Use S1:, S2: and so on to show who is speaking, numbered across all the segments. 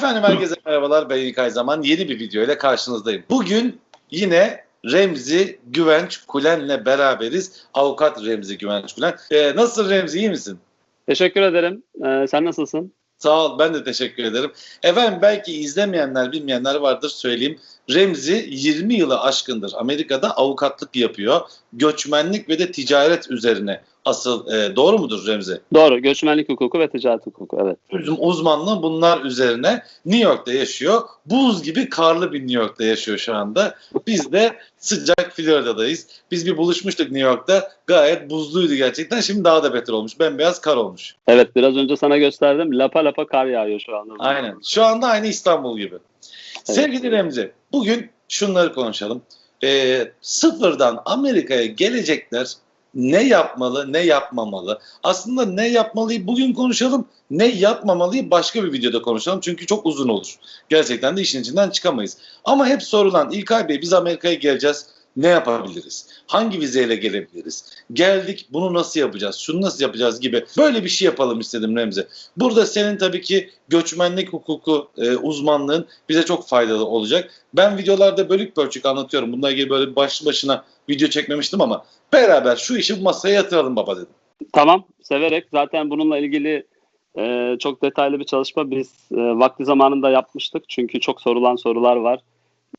S1: Efendim herkese merhabalar. Ben İlkay Zaman. Yeni bir video ile karşınızdayım. Bugün yine Remzi Güvenç Kulen'le beraberiz. Avukat Remzi Güvenç Kulen. Ee, nasılsın Remzi? iyi misin?
S2: Teşekkür ederim. Ee, sen nasılsın?
S1: Sağ ol. Ben de teşekkür ederim. Efendim belki izlemeyenler, bilmeyenler vardır söyleyeyim. Remzi 20 yılı aşkındır Amerika'da avukatlık yapıyor. Göçmenlik ve de ticaret üzerine asıl e, doğru mudur Remzi?
S2: Doğru. Göçmenlik hukuku ve ticaret hukuku. Evet.
S1: Bizim uzmanlığı bunlar üzerine New York'ta yaşıyor. Buz gibi karlı bir New York'ta yaşıyor şu anda. Biz de sıcak Florida'dayız. Biz bir buluşmuştuk New York'ta. Gayet buzluydu gerçekten. Şimdi daha da beter olmuş. Bembeyaz kar olmuş.
S2: Evet. Biraz önce sana gösterdim. Lapa lapa kar yağıyor şu anda.
S1: Aynen. Şu anda aynı İstanbul gibi. Sevgili Remzi, bugün şunları konuşalım. Ee, sıfırdan Amerika'ya gelecekler ne yapmalı, ne yapmamalı? Aslında ne yapmalıyı bugün konuşalım, ne yapmamalıyı başka bir videoda konuşalım. Çünkü çok uzun olur. Gerçekten de işin içinden çıkamayız. Ama hep sorulan İlkay Bey biz Amerika'ya geleceğiz. Ne yapabiliriz? Hangi vizeyle gelebiliriz? Geldik bunu nasıl yapacağız? Şunu nasıl yapacağız gibi. Böyle bir şey yapalım istedim Remzi. Burada senin tabii ki göçmenlik hukuku e, uzmanlığın bize çok faydalı olacak. Ben videolarda bölük bölçük anlatıyorum. Bununla ilgili böyle başlı başına video çekmemiştim ama beraber şu işi masaya yatıralım baba dedim.
S2: Tamam. Severek. Zaten bununla ilgili e, çok detaylı bir çalışma biz e, vakti zamanında yapmıştık. Çünkü çok sorulan sorular var.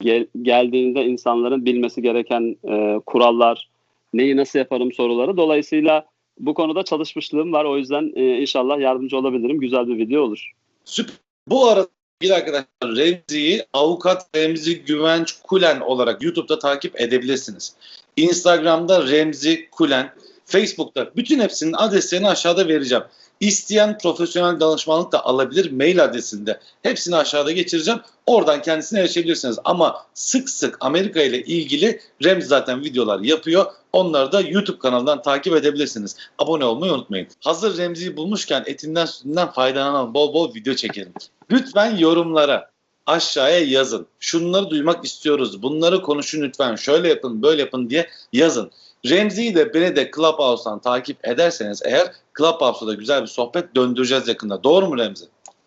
S2: Gel, geldiğinde insanların bilmesi gereken e, kurallar, neyi nasıl yaparım soruları. Dolayısıyla bu konuda çalışmışlığım var. O yüzden e, inşallah yardımcı olabilirim. Güzel bir video olur.
S1: Süper. Bu arada bir arkadaşlar Remzi'yi avukat Remzi Güvenç Kulen olarak YouTube'da takip edebilirsiniz. Instagram'da Remzi Kulen, Facebook'ta bütün hepsinin adreslerini aşağıda vereceğim. İsteyen profesyonel danışmanlık da alabilir mail adresinde. Hepsini aşağıda geçireceğim. Oradan kendisine erişebilirsiniz. Ama sık sık Amerika ile ilgili Remzi zaten videolar yapıyor. Onları da YouTube kanalından takip edebilirsiniz. Abone olmayı unutmayın. Hazır Remzi'yi bulmuşken etinden sütünden faydalanalım. Bol bol video çekelim. Lütfen yorumlara aşağıya yazın. Şunları duymak istiyoruz. Bunları konuşun lütfen. Şöyle yapın, böyle yapın diye yazın. Remzi'yi de beni de Clubhouse'dan takip ederseniz eğer Clubhouse'da da güzel bir sohbet döndüreceğiz yakında. Doğru mu Remzi?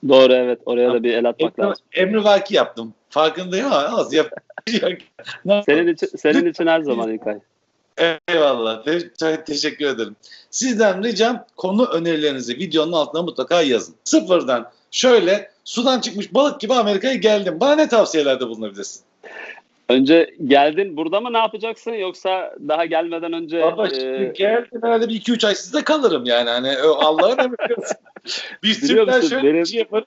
S2: Doğru evet. Oraya da bir el atmak
S1: Emri,
S2: lazım.
S1: emri vaki yaptım. Farkındayım ama az yap.
S2: Senin için, senin için her zaman İlkay.
S1: Eyvallah. Te- te- teşekkür ederim. Sizden ricam konu önerilerinizi videonun altına mutlaka yazın. Sıfırdan şöyle sudan çıkmış balık gibi Amerika'ya geldim. Bana ne tavsiyelerde bulunabilirsin?
S2: Önce geldin burada mı ne yapacaksın yoksa daha gelmeden önce
S1: Baba
S2: e,
S1: şimdi geldim herhalde bir iki üç ay sizde kalırım yani. Hani o Allah'ın emri. Biz Türkler şöyle
S2: benim-
S1: bir şey yaparız.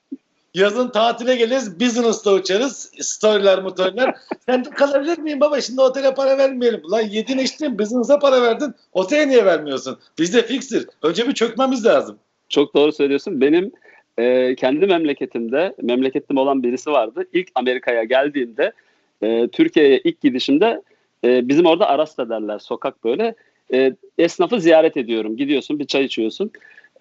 S1: Yazın tatile geliriz, business'ta uçarız, storyler motorlar. Sen de kalabilir miyim baba? Şimdi otele para vermeyelim. Lan yedin içtin, business'a para verdin. Otele niye vermiyorsun? Bizde fikstir. Önce bir çökmemiz lazım.
S2: çok doğru söylüyorsun. Benim e, kendi memleketimde, memleketim olan birisi vardı. İlk Amerika'ya geldiğimde e, Türkiye'ye ilk gidişimde e, bizim orada Arasta derler sokak böyle. E, esnafı ziyaret ediyorum. Gidiyorsun bir çay içiyorsun.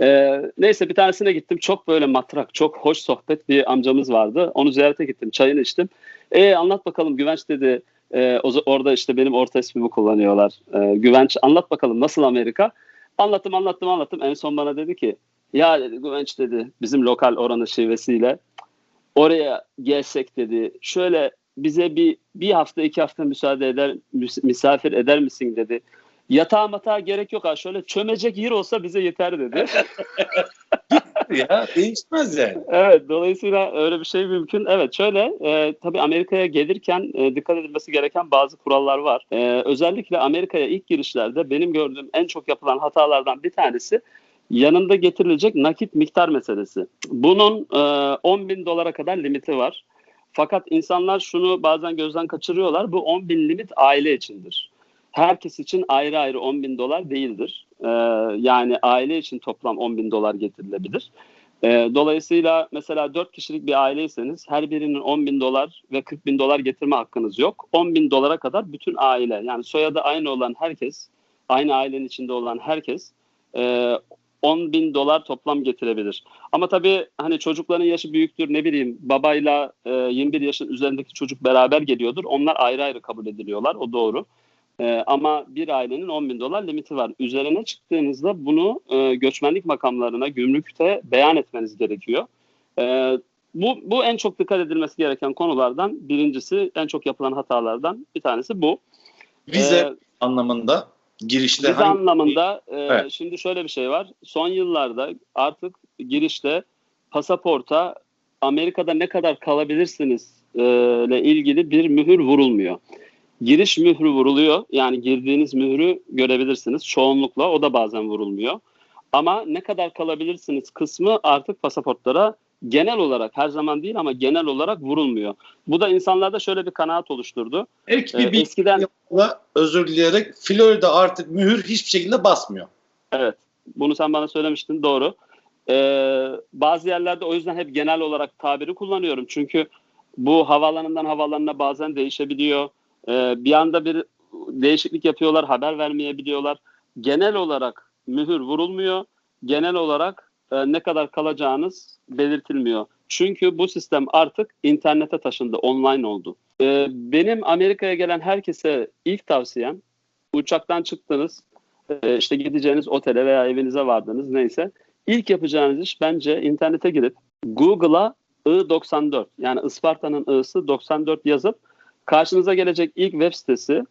S2: E, neyse bir tanesine gittim. Çok böyle matrak, çok hoş sohbet bir amcamız vardı. Onu ziyarete gittim. Çayını içtim. E anlat bakalım Güvenç dedi. E, orada işte benim orta ismimi kullanıyorlar. E, Güvenç anlat bakalım nasıl Amerika? Anlattım anlattım anlattım. En son bana dedi ki ya dedi Güvenç dedi bizim lokal oranın şivesiyle oraya gelsek dedi şöyle bize bir bir hafta iki hafta müsaade eder mis- misafir eder misin dedi. Yatağa matağa gerek yok ha şöyle çömecek yer olsa bize yeter dedi.
S1: ya değişmez yani.
S2: evet dolayısıyla öyle bir şey mümkün. Evet şöyle e, tabii Amerika'ya gelirken e, dikkat edilmesi gereken bazı kurallar var. E, özellikle Amerika'ya ilk girişlerde benim gördüğüm en çok yapılan hatalardan bir tanesi yanında getirilecek nakit miktar meselesi. Bunun e, 10 bin dolara kadar limiti var. Fakat insanlar şunu bazen gözden kaçırıyorlar. Bu 10 bin limit aile içindir. Herkes için ayrı ayrı 10 bin dolar değildir. E, yani aile için toplam 10 bin dolar getirilebilir. E, dolayısıyla mesela 4 kişilik bir aileyseniz her birinin 10 bin dolar ve 40 bin dolar getirme hakkınız yok. 10 bin dolara kadar bütün aile yani soyadı aynı olan herkes, aynı ailenin içinde olan herkes e, 10 bin dolar toplam getirebilir. Ama tabii hani çocukların yaşı büyüktür ne bileyim babayla e, 21 yaşın üzerindeki çocuk beraber geliyordur. Onlar ayrı ayrı kabul ediliyorlar o doğru. E, ama bir ailenin 10 bin dolar limiti var. Üzerine çıktığınızda bunu e, göçmenlik makamlarına, gümrükte beyan etmeniz gerekiyor. E, bu, bu en çok dikkat edilmesi gereken konulardan birincisi, en çok yapılan hatalardan bir tanesi bu.
S1: Vize
S2: Ee,
S1: anlamında girişte
S2: Vize
S1: hangi-
S2: anlamında e,
S1: Evet.
S2: şimdi şöyle bir şey var. Son yıllarda artık girişte pasaporta Amerika'da ne kadar kalabilirsiniz e, ile ilgili bir mühür vurulmuyor. Giriş mührü vuruluyor. Yani girdiğiniz mührü görebilirsiniz. Çoğunlukla o da bazen vurulmuyor. Ama ne kadar kalabilirsiniz kısmı artık pasaportlara genel olarak her zaman değil ama genel olarak vurulmuyor. Bu da insanlarda şöyle bir kanaat oluşturdu.
S1: Ek
S2: Ee,
S1: bir bilgi
S2: eskiden
S1: özür dileyerek Florida artık mühür hiçbir şekilde basmıyor.
S2: Evet. Bunu sen bana söylemiştin. Doğru. Ee, bazı yerlerde o yüzden hep genel olarak tabiri kullanıyorum. Çünkü bu havaalanından havaalanına bazen değişebiliyor. Ee, bir anda bir değişiklik yapıyorlar, haber vermeyebiliyorlar. Genel olarak mühür vurulmuyor. Genel olarak e, ne kadar kalacağınız belirtilmiyor. Çünkü bu sistem artık internete taşındı, online oldu. Ee, benim Amerika'ya gelen herkese ilk tavsiyem uçaktan çıktınız, e, işte gideceğiniz otele veya evinize vardınız neyse. İlk yapacağınız iş bence internete girip Google'a I94 yani Isparta'nın I'sı 94 yazıp karşınıza gelecek ilk web sitesi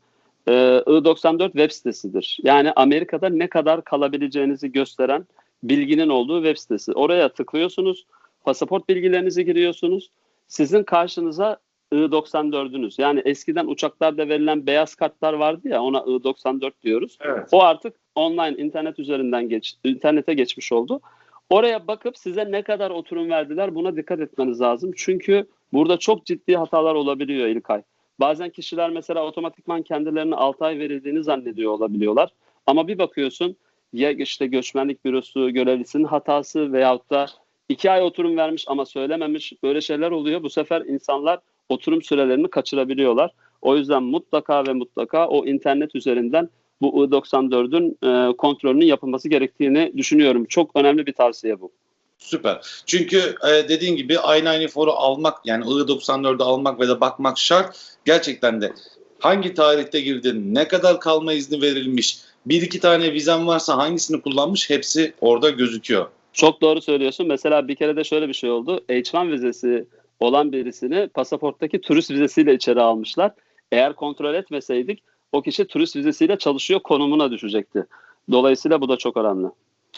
S2: e, I94 web sitesidir. Yani Amerika'da ne kadar kalabileceğinizi gösteren bilginin olduğu web sitesi. Oraya tıklıyorsunuz, pasaport bilgilerinizi giriyorsunuz. Sizin karşınıza I94'ünüz yani eskiden uçaklarda verilen beyaz kartlar vardı ya ona I94 diyoruz.
S1: Evet.
S2: O artık online internet üzerinden geç, internete geçmiş oldu. Oraya bakıp size ne kadar oturum verdiler buna dikkat etmeniz lazım. Çünkü burada çok ciddi hatalar olabiliyor İlkay. Bazen kişiler mesela otomatikman kendilerine 6 ay verildiğini zannediyor olabiliyorlar. Ama bir bakıyorsun ya işte göçmenlik bürosu görevlisinin hatası veyahut da 2 ay oturum vermiş ama söylememiş böyle şeyler oluyor. Bu sefer insanlar oturum sürelerini kaçırabiliyorlar. O yüzden mutlaka ve mutlaka o internet üzerinden bu I-94'ün e, kontrolünün yapılması gerektiğini düşünüyorum. Çok önemli bir tavsiye bu.
S1: Süper. Çünkü e, dediğin gibi aynı aynı foru almak yani I-94'ü almak ve de bakmak şart. Gerçekten de hangi tarihte girdin, ne kadar kalma izni verilmiş, bir iki tane vizen varsa hangisini kullanmış hepsi orada gözüküyor.
S2: Çok doğru söylüyorsun. Mesela bir kere de şöyle bir şey oldu. H1 vizesi olan birisini pasaporttaki turist vizesiyle içeri almışlar. Eğer kontrol etmeseydik o kişi turist vizesiyle çalışıyor konumuna düşecekti. Dolayısıyla bu da çok önemli.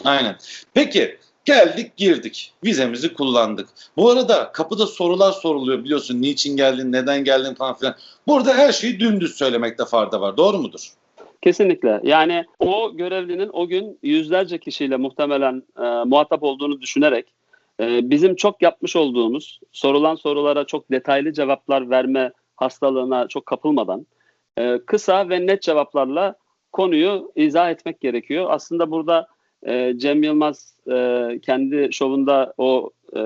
S1: Aynen. Peki geldik girdik. Vizemizi kullandık. Bu arada kapıda sorular soruluyor biliyorsun. Niçin geldin, neden geldin falan filan. Burada her şeyi dümdüz söylemekte fayda var. Doğru mudur?
S2: Kesinlikle. Yani o görevlinin o gün yüzlerce kişiyle muhtemelen e, muhatap olduğunu düşünerek e, bizim çok yapmış olduğumuz sorulan sorulara çok detaylı cevaplar verme hastalığına çok kapılmadan e, kısa ve net cevaplarla konuyu izah etmek gerekiyor. Aslında burada e, Cem Yılmaz e, kendi şovunda o e,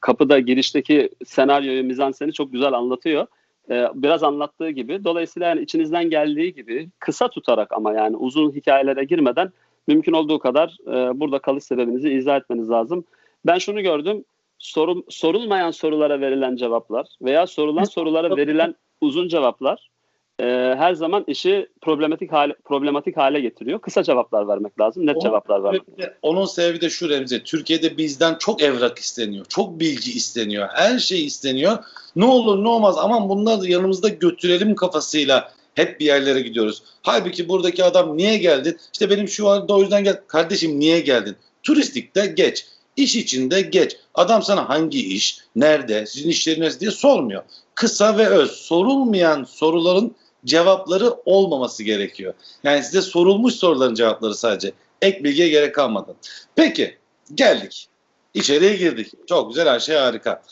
S2: kapıda girişteki senaryoyu, mizanseni çok güzel anlatıyor. E, biraz anlattığı gibi. Dolayısıyla yani içinizden geldiği gibi kısa tutarak ama yani uzun hikayelere girmeden mümkün olduğu kadar e, burada kalış sebebinizi izah etmeniz lazım. Ben şunu gördüm. Sorum, sorulmayan sorulara verilen cevaplar veya sorulan sorulara verilen uzun cevaplar e, her zaman işi problematik hale problematik hale getiriyor. Kısa cevaplar vermek lazım, net
S1: Onun
S2: cevaplar vermek.
S1: sebebi de- Onun sebebi de şu Remzi. Türkiye'de bizden çok evrak isteniyor. Çok bilgi isteniyor. Her şey isteniyor. Ne olur ne olmaz aman bunları da yanımızda götürelim kafasıyla hep bir yerlere gidiyoruz. Halbuki buradaki adam niye geldin? İşte benim şu anda o yüzden gel. Kardeşim niye geldin? Turistikte geç. İş içinde geç. Adam sana hangi iş, nerede, sizin işleriniz diye sormuyor. Kısa ve öz. Sorulmayan soruların cevapları olmaması gerekiyor. Yani size sorulmuş soruların cevapları sadece. Ek bilgiye gerek kalmadı. Peki geldik. İçeriye girdik. Çok güzel her şey harika.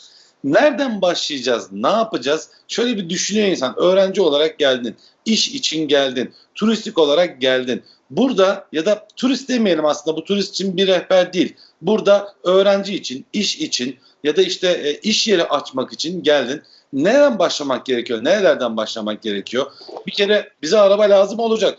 S1: Nereden başlayacağız? Ne yapacağız? Şöyle bir düşünüyor insan. Öğrenci olarak geldin. iş için geldin. Turistik olarak geldin. Burada ya da turist demeyelim aslında bu turist için bir rehber değil. Burada öğrenci için, iş için ya da işte e, iş yeri açmak için geldin. Nereden başlamak gerekiyor? Nerelerden başlamak gerekiyor? Bir kere bize araba lazım olacak.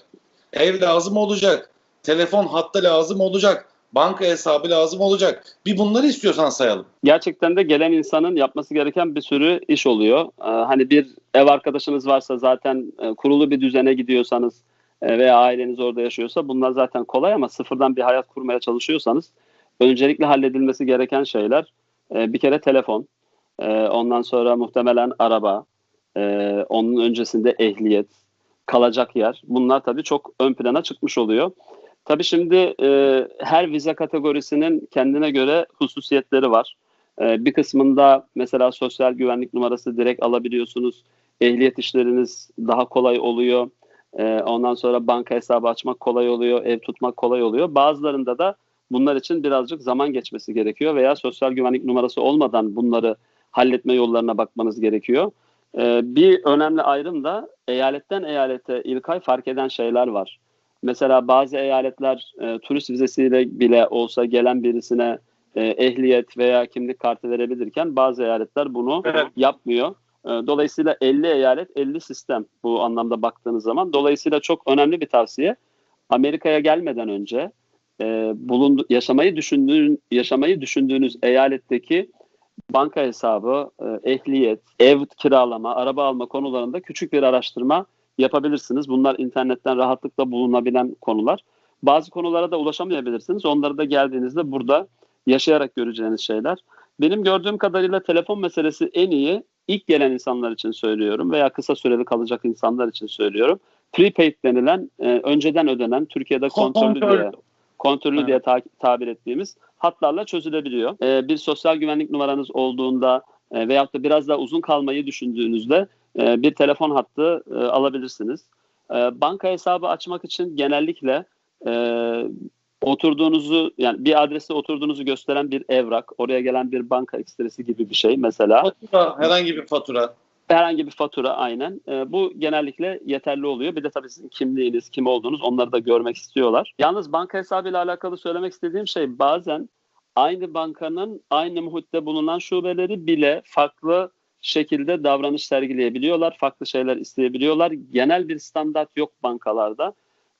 S1: Ev lazım olacak. Telefon hattı lazım olacak. Banka hesabı lazım olacak. Bir bunları istiyorsan sayalım.
S2: Gerçekten de gelen insanın yapması gereken bir sürü iş oluyor. Ee, hani bir ev arkadaşınız varsa zaten e, kurulu bir düzene gidiyorsanız e, veya aileniz orada yaşıyorsa bunlar zaten kolay ama sıfırdan bir hayat kurmaya çalışıyorsanız öncelikle halledilmesi gereken şeyler e, bir kere telefon. E, ondan sonra muhtemelen araba, e, onun öncesinde ehliyet, kalacak yer. Bunlar tabii çok ön plana çıkmış oluyor. Tabii şimdi e, her vize kategorisinin kendine göre hususiyetleri var. E, bir kısmında mesela sosyal güvenlik numarası direkt alabiliyorsunuz. Ehliyet işleriniz daha kolay oluyor. E, ondan sonra banka hesabı açmak kolay oluyor, ev tutmak kolay oluyor. Bazılarında da bunlar için birazcık zaman geçmesi gerekiyor veya sosyal güvenlik numarası olmadan bunları halletme yollarına bakmanız gerekiyor. E, bir önemli ayrım da eyaletten eyalete İlkay fark eden şeyler var. Mesela bazı eyaletler e, turist vizesiyle bile olsa gelen birisine e, ehliyet veya kimlik kartı verebilirken bazı eyaletler bunu
S1: Evet.
S2: yapmıyor. E, dolayısıyla 50 eyalet 50 sistem bu anlamda baktığınız zaman. Dolayısıyla çok önemli bir tavsiye. Amerika'ya gelmeden önce e, bulundu, yaşamayı düşündüğün yaşamayı düşündüğünüz eyaletteki banka hesabı, e, ehliyet, ev kiralama, araba alma konularında küçük bir araştırma yapabilirsiniz. Bunlar internetten rahatlıkla bulunabilen konular. Bazı konulara da ulaşamayabilirsiniz. Onları da geldiğinizde burada yaşayarak göreceğiniz şeyler. Benim gördüğüm kadarıyla telefon meselesi en iyi ilk gelen insanlar için söylüyorum veya kısa süreli kalacak insanlar için söylüyorum. Prepaid denilen e, önceden ödenen Türkiye'de kontrollü
S1: Kontrol.
S2: diye kontrollü
S1: Evet.
S2: diye ta- tabir ettiğimiz hatlarla çözülebiliyor. E, bir sosyal güvenlik numaranız olduğunda e, veyahut da biraz daha uzun kalmayı düşündüğünüzde e, bir telefon hattı e, alabilirsiniz. E, banka hesabı açmak için genellikle e, oturduğunuzu yani bir adreste oturduğunuzu gösteren bir evrak, oraya gelen bir banka ekstresi gibi bir şey mesela.
S1: Fatura, herhangi bir fatura.
S2: Herhangi bir fatura aynen. E, bu genellikle yeterli oluyor. Bir de tabii sizin kimliğiniz, kim olduğunuz onları da görmek istiyorlar. Yalnız banka hesabıyla alakalı söylemek istediğim şey bazen aynı bankanın aynı muhitte bulunan şubeleri bile farklı şekilde davranış sergileyebiliyorlar. Farklı şeyler isteyebiliyorlar. Genel bir standart yok bankalarda.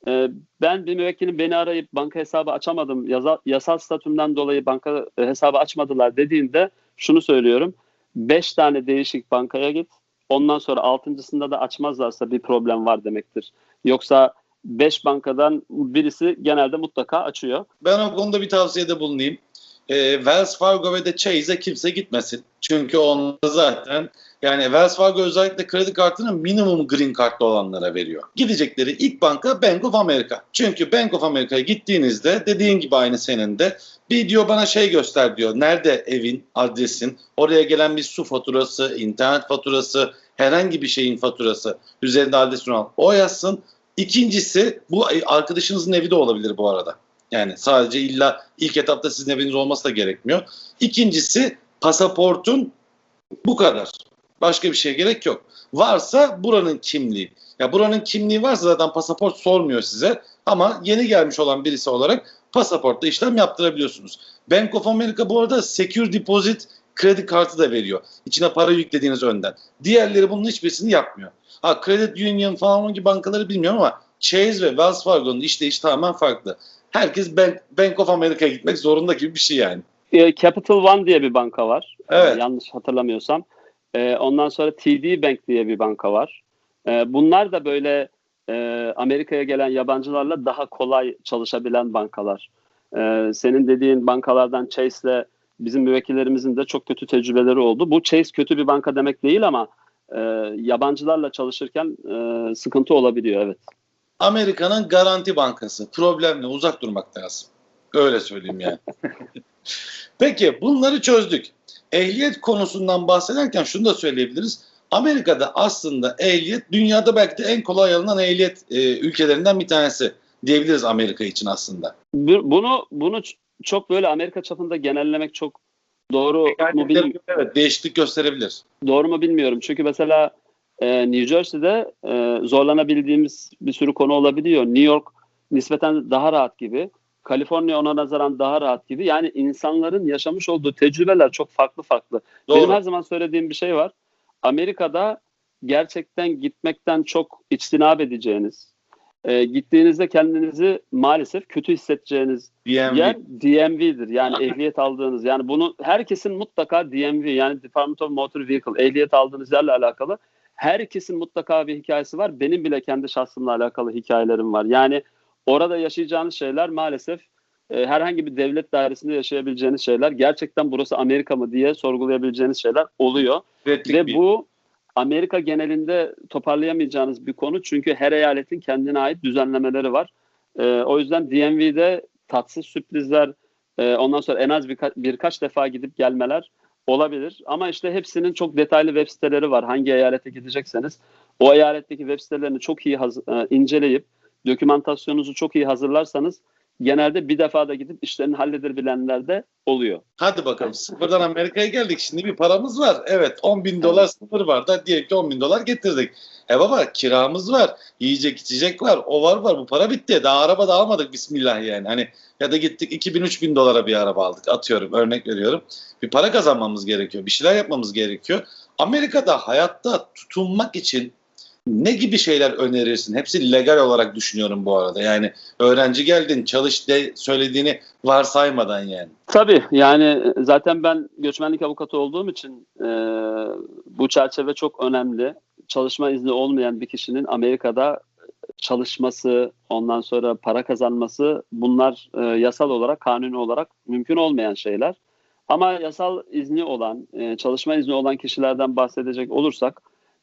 S2: E, ben bir müvekkilim beni arayıp banka hesabı açamadım, yasa, yasal statümden dolayı banka hesabı açmadılar dediğinde şunu söylüyorum. 5 tane değişik bankaya git. Ondan sonra altıncısında da açmazlarsa bir problem var demektir. Yoksa 5 bankadan birisi genelde mutlaka açıyor.
S1: Ben o konuda bir tavsiyede bulunayım. Ee, Wells Fargo ve de Chase'e kimse gitmesin. Çünkü onlar zaten yani Wells Fargo özellikle kredi kartını minimum green kartlı olanlara veriyor. Gidecekleri ilk banka Bank of America. Çünkü Bank of America'ya gittiğinizde dediğin gibi aynı senin de bir diyor bana şey göster diyor. Nerede evin, adresin, oraya gelen bir su faturası, internet faturası, herhangi bir şeyin faturası üzerinde adresini al. O yazsın. İkincisi bu arkadaşınızın evi de olabilir bu arada. Yani sadece illa ilk etapta sizin eviniz olması da gerekmiyor. İkincisi pasaportun bu kadar. Başka bir şeye gerek yok. Varsa buranın kimliği. Ya buranın kimliği varsa zaten pasaport sormuyor size. Ama yeni gelmiş olan birisi olarak pasaportla işlem yaptırabiliyorsunuz. Bank of America bu arada Secure Deposit kredi kartı da veriyor. İçine para yüklediğiniz önden. Diğerleri bunun hiçbirisini yapmıyor. Ha Credit Union falan gibi bankaları bilmiyorum ama Chase ve Wells Fargo'nun işleyişi tamamen farklı. Herkes Bank, Bank of America'ya gitmek zorunda gibi bir şey yani.
S2: E, Capital One diye bir banka var.
S1: Evet.
S2: E, yanlış hatırlamıyorsam. E, ondan sonra TD Bank diye bir banka var. Bunlar da böyle Amerika'ya gelen yabancılarla daha kolay çalışabilen bankalar. Senin dediğin bankalardan Chase'le bizim müvekkillerimizin de çok kötü tecrübeleri oldu. Bu Chase kötü bir banka demek değil ama yabancılarla çalışırken sıkıntı olabiliyor evet.
S1: Amerika'nın garanti bankası. Problemle uzak durmak lazım. Öyle söyleyeyim yani. Peki bunları çözdük. Ehliyet konusundan bahsederken şunu da söyleyebiliriz. Amerika'da aslında ehliyet dünyada belki de en kolay alınan ehliyet e, ülkelerinden bir tanesi diyebiliriz Amerika için aslında.
S2: Bu- Bunu bunu çok böyle Amerika çapında genellemek çok doğru mu bilmiyorum.
S1: Evet, değişiklik gösterebilir.
S2: Doğru mu bilmiyorum. Çünkü mesela e, New Jersey'de e, zorlanabildiğimiz bir sürü konu olabiliyor. New York nispeten daha rahat gibi. Kaliforniya ona nazaran daha rahat gibi. Yani insanların yaşamış olduğu tecrübeler çok farklı farklı.
S1: Doğru.
S2: Benim her zaman söylediğim bir şey var. Amerika'da gerçekten gitmekten çok içtinap edeceğiniz, e, gittiğinizde kendinizi maalesef kötü hissedeceğiniz
S1: DMV.
S2: yer DMV'dir. Yani ehliyet aldığınız. Yani bunu herkesin mutlaka DMV yani Department of Motor Vehicle ehliyet aldığınız yerle alakalı herkesin mutlaka bir hikayesi var. Benim bile kendi şahsımla alakalı hikayelerim var. Yani orada yaşayacağınız şeyler maalesef e, herhangi bir devlet dairesinde yaşayabileceğiniz şeyler gerçekten burası Amerika mı diye sorgulayabileceğiniz şeyler oluyor.
S1: Ürettik
S2: Ve
S1: bir-
S2: bu Amerika genelinde toparlayamayacağınız bir konu çünkü her eyaletin kendine ait düzenlemeleri var. E, o yüzden DMV'de tatsız sürprizler, e, ondan sonra en az birka- birkaç defa gidip gelmeler olabilir. Ama işte hepsinin çok detaylı web siteleri var. Hangi eyalete gidecekseniz o eyaletteki web sitelerini çok iyi haz- e, inceleyip dokümantasyonunuzu çok iyi hazırlarsanız genelde bir defa da gidip işlerini halledebilenler de oluyor.
S1: Hadi bakalım sıfırdan Amerika'ya geldik. Şimdi bir paramız var. Evet 10 bin dolar sıfır var da diyelim ki 10 bin dolar getirdik. E baba kiramız var. Yiyecek içecek var. O var var. Bu para bitti. Daha araba da almadık bismillah yani. Hani ya da gittik 2000 3000 dolara bir araba aldık. Atıyorum örnek veriyorum. Bir para kazanmamız gerekiyor. Bir şeyler yapmamız gerekiyor. Amerika'da hayatta tutunmak için ne gibi şeyler önerirsin? Hepsi legal olarak düşünüyorum bu arada. Yani öğrenci geldin çalış de söylediğini varsaymadan yani.
S2: Tabii yani zaten ben göçmenlik avukatı olduğum için e, bu çerçeve çok önemli. Çalışma izni olmayan bir kişinin Amerika'da çalışması, ondan sonra para kazanması bunlar e, yasal olarak, kanuni olarak mümkün olmayan şeyler. Ama yasal izni olan, e, çalışma izni olan kişilerden bahsedecek olursak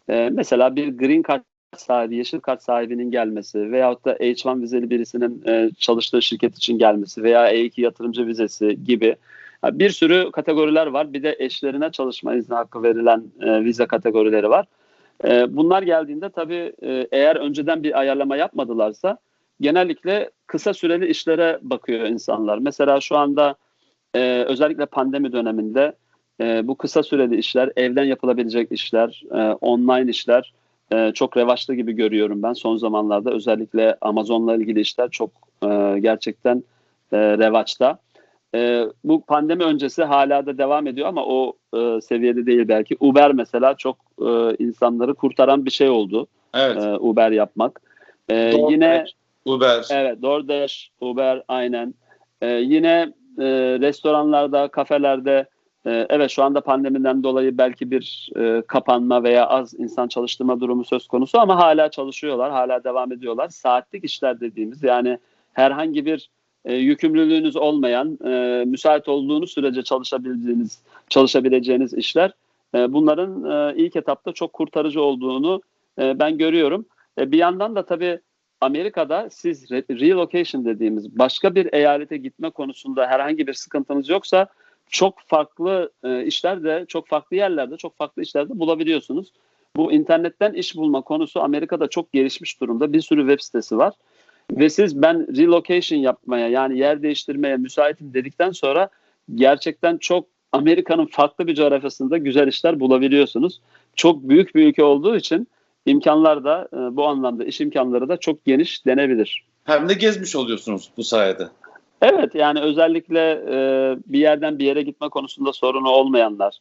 S2: e, mesela bir green card sahibi, yeşil kart sahibinin gelmesi veyahut da H1 vizeli birisinin e, çalıştığı şirket için gelmesi veya E2 yatırımcı vizesi gibi ya bir sürü kategoriler var. Bir de eşlerine çalışma izni hakkı verilen e, vize kategorileri var. E, bunlar geldiğinde tabii e, eğer önceden bir ayarlama yapmadılarsa genellikle kısa süreli işlere bakıyor insanlar. Mesela şu anda e, özellikle pandemi döneminde e, bu kısa süreli işler, evden yapılabilecek işler, e, online işler e, çok revaçta gibi görüyorum ben son zamanlarda. Özellikle Amazon'la ilgili işler çok e, gerçekten e, revaçta. E, bu pandemi öncesi hala da devam ediyor ama o e, seviyede değil belki. Uber mesela çok e, insanları kurtaran bir şey oldu.
S1: Evet.
S2: E, Uber yapmak. E,
S1: DoorDash,
S2: yine
S1: Uber.
S2: Evet, DoorDash, Uber aynen. Ee, yine e, restoranlarda, kafelerde e, evet şu anda pandemiden dolayı belki bir e, kapanma veya az insan çalıştırma durumu söz konusu ama hala çalışıyorlar, hala devam ediyorlar. Saatlik işler dediğimiz yani herhangi bir e, yükümlülüğünüz olmayan, e, müsait olduğunuz sürece çalışabildiğiniz, çalışabileceğiniz işler e, bunların e, ilk etapta çok kurtarıcı olduğunu e, ben görüyorum. E, bir yandan da tabii Amerika'da siz re- relocation dediğimiz başka bir eyalete gitme konusunda herhangi bir sıkıntınız yoksa çok farklı e, işler de çok farklı yerlerde çok farklı işlerde bulabiliyorsunuz. Bu internetten iş bulma konusu Amerika'da çok gelişmiş durumda. Bir sürü web sitesi var. Ve siz ben relocation yapmaya yani yer değiştirmeye müsaitim dedikten sonra gerçekten çok Amerika'nın farklı bir coğrafyasında güzel işler bulabiliyorsunuz. Çok büyük bir ülke olduğu için imkanlar da e, bu anlamda iş imkanları da çok geniş denebilir.
S1: Hem de gezmiş oluyorsunuz bu sayede.
S2: Evet yani özellikle e, bir yerden bir yere gitme konusunda sorunu olmayanlar,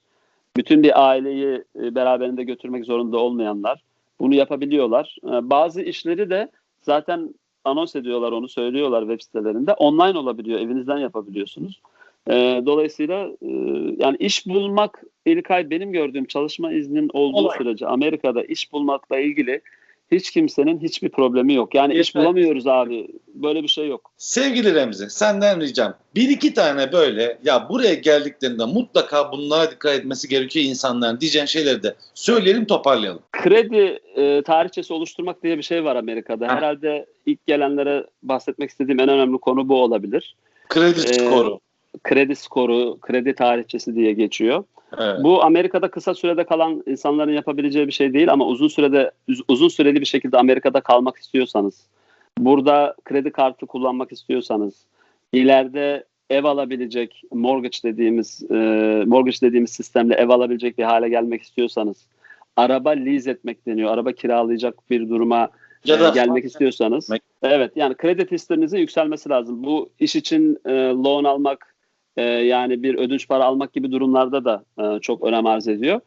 S2: bütün bir aileyi e, beraberinde götürmek zorunda olmayanlar bunu yapabiliyorlar. E, bazı işleri de zaten anons ediyorlar onu söylüyorlar web sitelerinde online olabiliyor evinizden yapabiliyorsunuz. E, dolayısıyla e, yani iş bulmak İlkay benim gördüğüm çalışma izninin olduğu
S1: Olay.
S2: sürece Amerika'da iş bulmakla ilgili hiç kimsenin hiçbir problemi yok. Yani iş
S1: Yeter.
S2: bulamıyoruz abi. Böyle bir şey yok.
S1: Sevgili Remzi senden ricam bir iki tane böyle ya buraya geldiklerinde mutlaka bunlara dikkat etmesi gerekiyor insanların diyeceğin şeyleri de söyleyelim toparlayalım.
S2: Kredi e, tarihçesi oluşturmak diye bir şey var Amerika'da.
S1: Ha.
S2: Herhalde ilk gelenlere bahsetmek istediğim en önemli konu bu olabilir.
S1: Kredi
S2: Ee,
S1: skoru.
S2: Kredi skoru, kredi tarihçesi diye geçiyor.
S1: Evet.
S2: Bu Amerika'da kısa sürede kalan insanların yapabileceği bir şey değil ama uzun sürede uz- uzun süreli bir şekilde Amerika'da kalmak istiyorsanız, burada kredi kartı kullanmak istiyorsanız, ileride ev alabilecek mortgage dediğimiz e, mortgage dediğimiz sistemle ev alabilecek bir hale gelmek istiyorsanız, araba lease etmek deniyor. Araba kiralayacak bir duruma
S1: Ya
S2: e,
S1: da-
S2: gelmek istiyorsanız,
S1: etmek.
S2: evet yani kredi histlerinizin yükselmesi lazım. Bu iş için e, loan almak e, yani bir ödünç para almak gibi durumlarda da e, çok önem arz ediyor.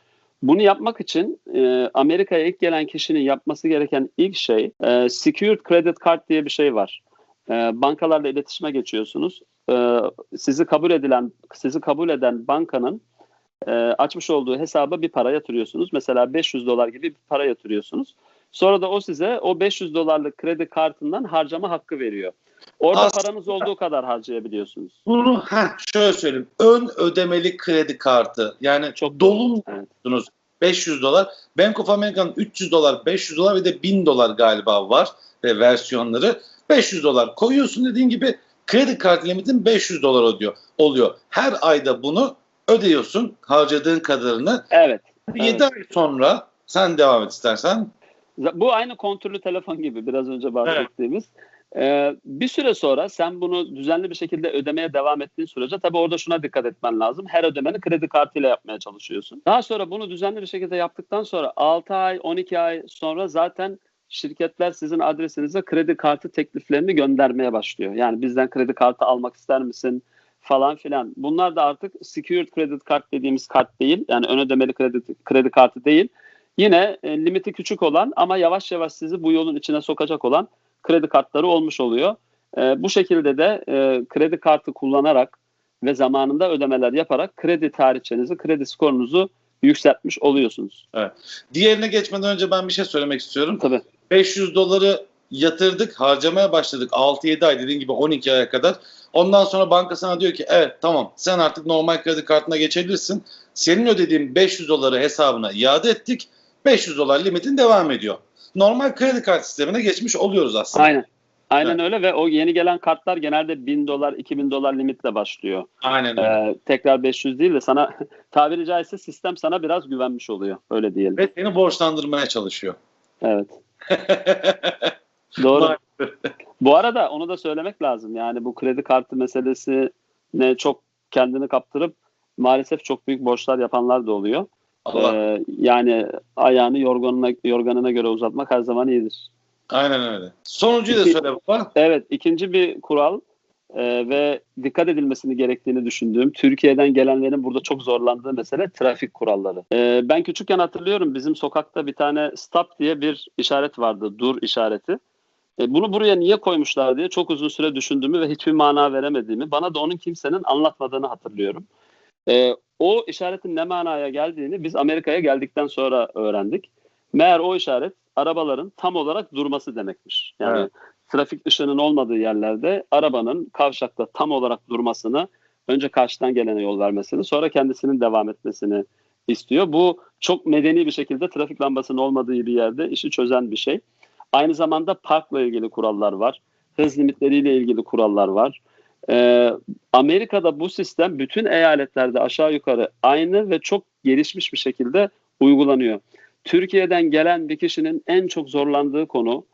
S2: Bunu yapmak için e, Amerika'ya ilk gelen kişinin yapması gereken ilk şey e, Secured Credit Card diye bir şey var. E, bankalarla iletişime geçiyorsunuz. E, sizi kabul edilen, sizi kabul eden bankanın e, açmış olduğu hesaba bir para yatırıyorsunuz. Mesela 500 dolar gibi bir para yatırıyorsunuz. Sonra da o size o 500 dolarlık kredi kartından harcama hakkı veriyor. Orada
S1: Aslında-
S2: paranız olduğu kadar harcayabiliyorsunuz.
S1: Bunu heh, şöyle söyleyeyim. Ön ödemeli kredi kartı. Yani
S2: Çok
S1: çok dolu
S2: Evet.
S1: musunuz? 500 dolar. Bank of America'nın 300 dolar, 500 dolar ve de 1000 dolar galiba var ve versiyonları. 500 dolar koyuyorsun dediğin gibi kredi kartı limitin 500 dolar oluyor. oluyor. Her ayda bunu ödüyorsun harcadığın kadarını.
S2: Evet.
S1: 7 ay sonra sen devam et istersen.
S2: Bu aynı kontürlü telefon gibi biraz önce bahsettiğimiz. Ee, bir süre sonra sen bunu düzenli bir şekilde ödemeye devam ettiğin sürece tabii orada şuna dikkat etmen lazım. Her ödemeni kredi kartıyla yapmaya çalışıyorsun. Daha sonra bunu düzenli bir şekilde yaptıktan sonra 6 ay 12 ay sonra zaten şirketler sizin adresinize kredi kartı tekliflerini göndermeye başlıyor. Yani bizden kredi kartı almak ister misin falan filan. Bunlar da artık secured credit card dediğimiz kart değil. Yani ön ödemeli kredi, kredi kartı değil. Yine e, limiti küçük olan ama yavaş yavaş sizi bu yolun içine sokacak olan kredi kartları olmuş oluyor. E, bu şekilde de e, kredi kartı kullanarak ve zamanında ödemeler yaparak kredi tarihçenizi, kredi skorunuzu yükseltmiş oluyorsunuz.
S1: Diğerine geçmeden önce ben bir şey söylemek istiyorum.
S2: Tabii.
S1: 500 doları yatırdık, harcamaya başladık 6-7 ay dediğin gibi 12 aya kadar. Ondan sonra banka sana diyor ki evet tamam sen artık normal kredi kartına geçebilirsin. Senin ödediğin 500 doları hesabına iade ettik. 500 dolar limitin devam ediyor. Normal kredi kart sistemine geçmiş oluyoruz aslında.
S2: Aynen. Aynen öyle ve o yeni gelen kartlar genelde 1000 dolar, 2000 dolar limitle başlıyor.
S1: Aynen öyle.
S2: Ee, tekrar 500 değil de sana tabiri caizse sistem sana biraz güvenmiş oluyor. Öyle diyelim.
S1: Ve seni borçlandırmaya çalışıyor.
S2: Evet. Doğru. Bu arada onu da söylemek lazım. Yani bu kredi kartı meselesi ne çok kendini kaptırıp maalesef çok büyük borçlar yapanlar da oluyor.
S1: Allah.
S2: Ee, yani ayağını yorganına, yorganına göre uzatmak her zaman iyidir.
S1: Aynen öyle. Sonuncuyu da
S2: İki-
S1: söyle baba.
S2: Evet, ikinci bir kural e, ve dikkat edilmesini gerektiğini düşündüğüm Türkiye'den gelenlerin burada çok zorlandığı mesele trafik kuralları. E, ben küçükken hatırlıyorum bizim sokakta bir tane stop diye bir işaret vardı, dur işareti. E, bunu buraya niye koymuşlar diye çok uzun süre düşündüğümü ve hiçbir mana veremediğimi, bana da onun kimsenin anlatmadığını hatırlıyorum. E, o işaretin ne manaya geldiğini biz Amerika'ya geldikten sonra öğrendik. Meğer o işaret arabaların tam olarak durması demekmiş. Yani
S1: Evet.
S2: trafik ışığının olmadığı yerlerde arabanın kavşakta tam olarak durmasını, önce karşıdan gelene yol vermesini, sonra kendisinin devam etmesini istiyor. Bu çok medeni bir şekilde trafik lambasının olmadığı bir yerde işi çözen bir şey. Aynı zamanda parkla ilgili kurallar var. Hız limitleriyle ilgili kurallar var. Ee, Amerika'da bu sistem bütün eyaletlerde aşağı yukarı aynı ve çok gelişmiş bir şekilde uygulanıyor. Türkiye'den gelen bir kişinin en çok zorlandığı konu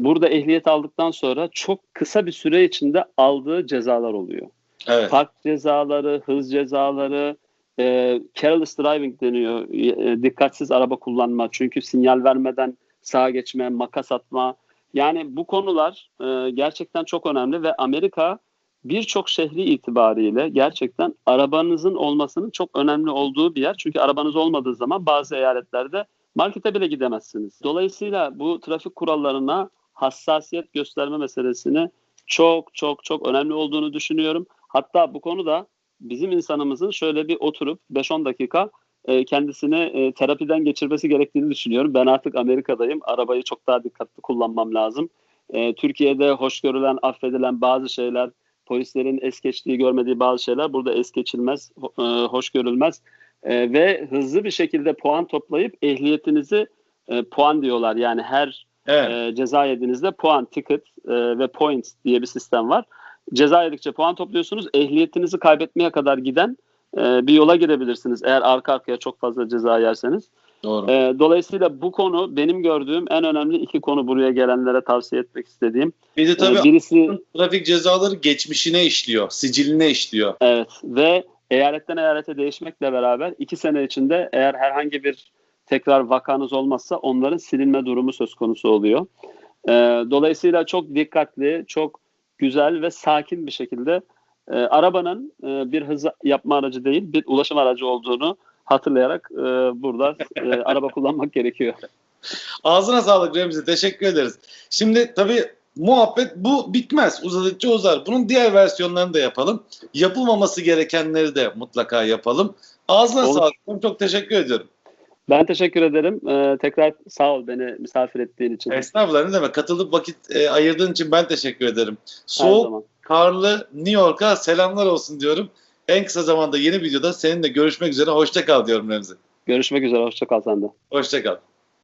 S2: burada ehliyet aldıktan sonra çok kısa bir süre içinde aldığı cezalar oluyor.
S1: Evet.
S2: Park cezaları, hız cezaları, e, careless driving deniyor. E, dikkatsiz araba kullanma, çünkü sinyal vermeden sağa geçme, makas atma. Yani bu konular e, gerçekten çok önemli ve Amerika birçok şehri itibariyle gerçekten arabanızın olmasının çok önemli olduğu bir yer. Çünkü arabanız olmadığı zaman bazı eyaletlerde markete bile gidemezsiniz. Dolayısıyla bu trafik kurallarına hassasiyet gösterme meselesini çok çok çok önemli olduğunu düşünüyorum. Hatta bu konuda bizim insanımızın şöyle bir oturup 5-10 dakika e, kendisini e, terapiden geçirmesi gerektiğini düşünüyorum. Ben artık Amerika'dayım. Arabayı çok daha dikkatli kullanmam lazım. E, Türkiye'de hoş görülen, affedilen bazı şeyler, polislerin es geçtiği, görmediği bazı şeyler burada es geçilmez, e, hoş görülmez. E, ve hızlı bir şekilde puan toplayıp ehliyetinizi e, puan diyorlar. Yani her
S1: Evet.
S2: e, ceza yediğinizde puan, ticket e, ve points diye bir sistem var. Ceza yedikçe puan topluyorsunuz. Ehliyetinizi kaybetmeye kadar giden e, bir yola girebilirsiniz eğer arka arkaya çok fazla ceza yerseniz.
S1: Doğru.
S2: E, dolayısıyla bu konu benim gördüğüm en önemli iki konu buraya gelenlere tavsiye etmek istediğim.
S1: Bir de
S2: E,
S1: tabii
S2: birisi
S1: trafik cezaları geçmişine işliyor, siciline işliyor.
S2: Evet ve eyaletten eyalete değişmekle beraber iki sene içinde eğer herhangi bir tekrar vakanız olmazsa onların silinme durumu söz konusu oluyor. Ee, dolayısıyla çok dikkatli, çok güzel ve sakin bir şekilde e, arabanın e, bir hız yapma aracı değil bir ulaşım aracı olduğunu hatırlayarak e, burada e, araba kullanmak gerekiyor.
S1: Ağzına sağlık Remzi. Teşekkür ederiz. Şimdi tabii muhabbet bu bitmez. Uzadıkça uzar. Bunun diğer versiyonlarını da yapalım. Yapılmaması gerekenleri de mutlaka yapalım. Ağzına
S2: Olur.
S1: sağlık. Çok teşekkür ediyorum.
S2: Ben teşekkür ederim. Ee, tekrar sağ ol beni misafir ettiğin için.
S1: Estağfurullah ne demek. Katılıp vakit e, ayırdığın için ben teşekkür ederim. Soğuk, karlı New York'a selamlar olsun diyorum. En kısa zamanda yeni videoda seninle görüşmek üzere. Hoşça kal diyorum Remzi.
S2: Görüşmek üzere. Hoşça kal sen de.
S1: Hoşça kal.